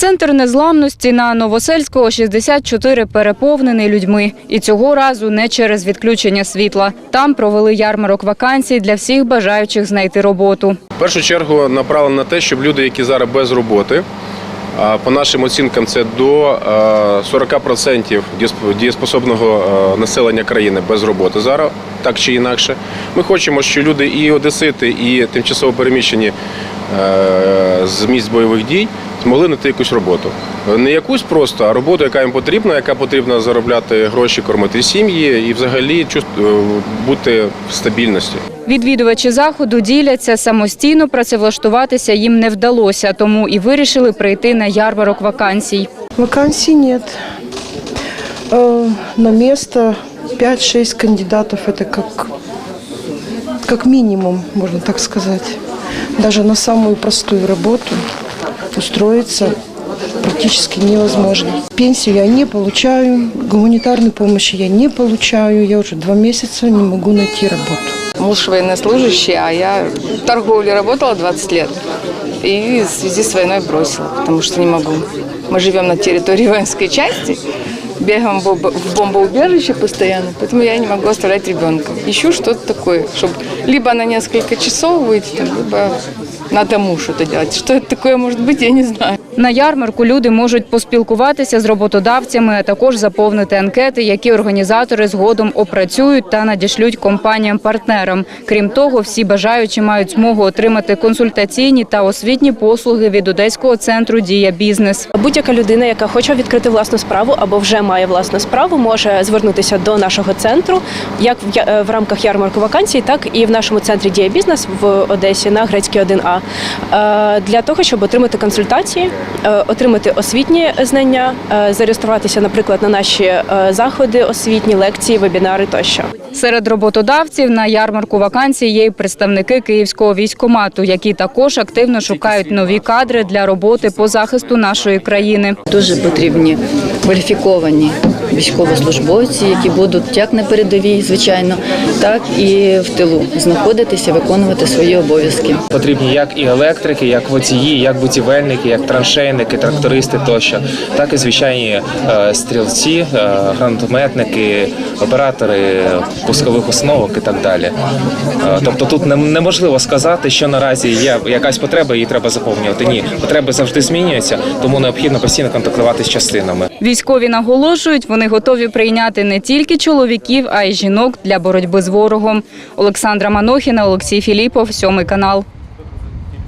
Центр незламності на Новосельського 64 переповнений людьми. І цього разу не через відключення світла. Там провели ярмарок вакансій для всіх бажаючих знайти роботу. В першу чергу направлено на те, щоб люди, які зараз без роботи, по нашим оцінкам, це до е, 40% дієспособного е, населення країни без роботи зараз, так чи інакше. Ми хочемо, що люди і одесити, і тимчасово переміщені е, з місць бойових дій змогли знайти якусь роботу. Не якусь просто, а роботу, яка їм потрібна, яка потрібна заробляти гроші, кормити сім'ї і взагалі е, бути в стабільності. Відвідувачі заходу діляться самостійно працевлаштуватися їм не вдалося, тому і вирішили прийти на ярмарок вакансій. Вакансий нет. Э, На место 5-6 кандидатов это как, как минимум, можно так сказать. Даже на самую простую работу устроиться практически невозможно. Пенсию я не получаю, гуманитарной помощи я не получаю. Я уже два месяца не могу найти работу. Муж военнослужащий, а я в торговле работала 20 лет. И в связи с войной бросила, потому что не могу. Мы живем на территории воинской части, бегаем в бомбо- в бомбоубежище постоянно, поэтому я не могу оставлять ребенка. Ищу что-то такое, чтобы либо на несколько часов выйти, там, либо на дому что-то делать. Что это такое может быть, я не знаю. На ярмарку люди можуть поспілкуватися з роботодавцями, а також заповнити анкети, які організатори згодом опрацюють та надішлють компаніям-партнерам. Крім того, всі бажаючі мають змогу отримати консультаційні та освітні послуги від Одеського центру Дія бізнес. Будь-яка людина, яка хоче відкрити власну справу або вже має власну справу, може звернутися до нашого центру, як в е, рамках ярмарку вакансій, так і в нашому центрі Дія бізнес в Одесі на Грецькій 1А е, для того, щоб отримати консультації, отримати освітні знання, е, зареєструватися, наприклад, на наші е, заходи, освітні лекції, вебінари тощо. Серед роботодавців на ярмарку вакансій є й представники Київського військкомату, які також активно шукають нові кадри для роботи по захисту нашої країни. Дуже потрібні кваліфіковані військовослужбовці, які будуть як на передовій, звичайно, так і в тилу знаходитися, виконувати свої обов'язки. Потрібні як і електрики, як водії, як будівельники, як траншейники, трактористи тощо, так і звичайні е, стрілці, е, гранатометники, оператори пускових установок і так далі. Е, Тобто тут неможливо сказати, що наразі є якась потреба, її треба заповнювати. Ні, потреби завжди змінюються, тому необхідно постійно контактувати з частинами. Військові наголошують, вони готові прийняти не тільки чоловіків, а й жінок для боротьби з ворогом. Олександра Манохіна, Олексій Філіпов, сьомий канал.